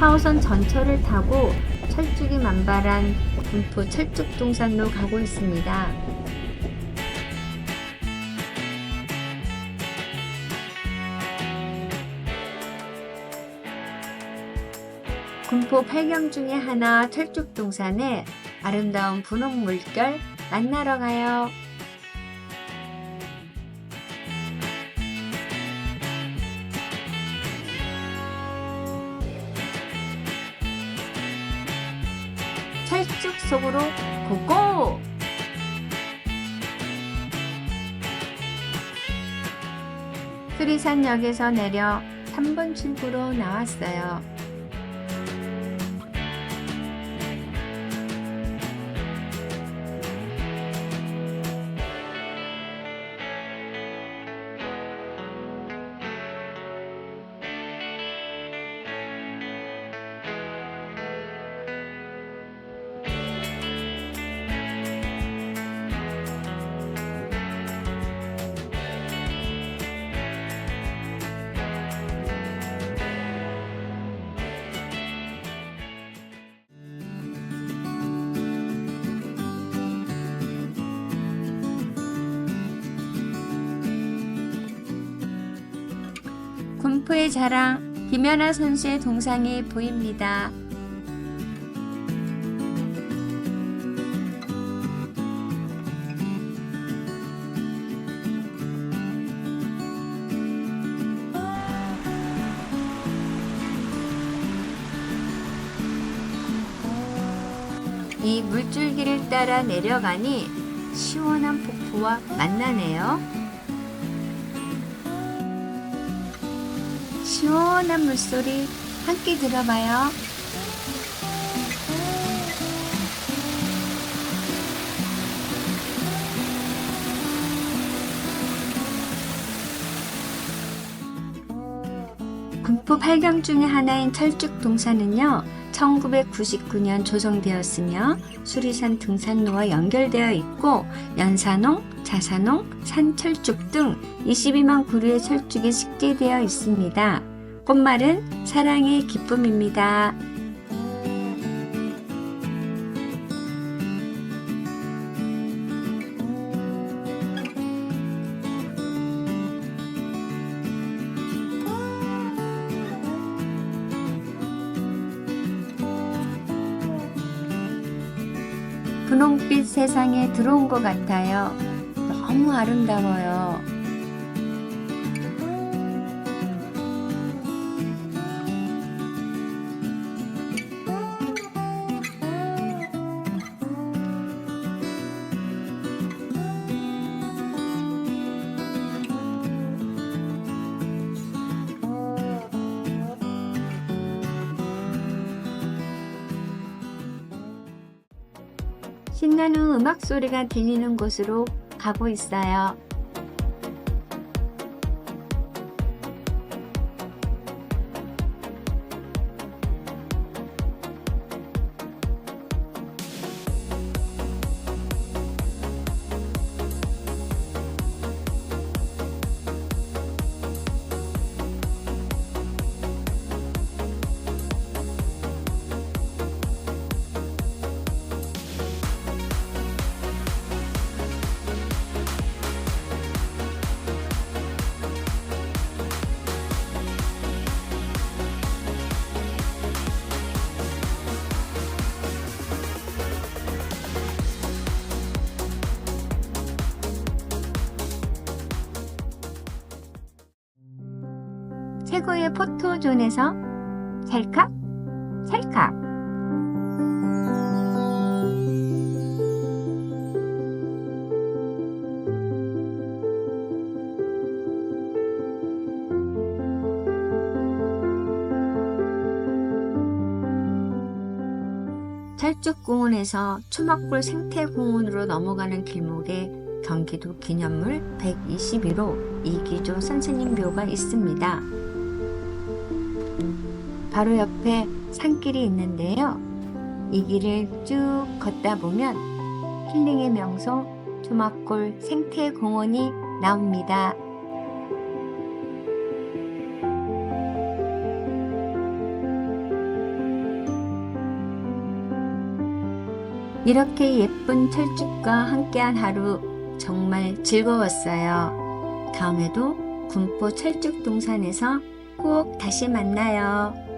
4호선 전철을 타고 철쭉이 만발한 군포 철쭉동산로 가고 있습니다. 군포 팔경 중에 하나 철쭉동산에 아름다운 분홍 물결 만나러 가요. 철쭉 속으로 고고! 수리산역에서 내려 3번 출구로 나왔어요. 군포의 자랑 김연아 선수의 동상이 보입니다. 이 물줄기를 따라 내려가니 시원한 폭포와 만나네요. 시원한 물소리 함께 들어봐요. 군포 8경 중의 하나인 철쭉동산은요, 1999년 조성되었으며 수리산 등산로와 연결되어 있고 연산홍, 자산홍, 산철쭉 등 22만 그루의 철쭉이 식재되어 있습니다. 꽃말은 사랑의 기쁨입니다. 분홍빛 세상에 들어온 것 같아요. 너무 아름다워요. 신나는 음악 소리가 들리는 곳으로 가고 있어요. 최고의 포토존에서 찰칵 찰칵 철쭉공원에서 추막골 생태공원으로 넘어가는 길목에 경기도 기념물 121호 이기조 선생님 묘가 있습니다. 바로 옆에 산길이 있는데요. 이 길을 쭉 걷다 보면 힐링의 명소 조막골 생태공원이 나옵니다. 이렇게 예쁜 철쭉과 함께한 하루 정말 즐거웠어요. 다음에도 군포 철쭉 동산에서 꼭 다시 만나요.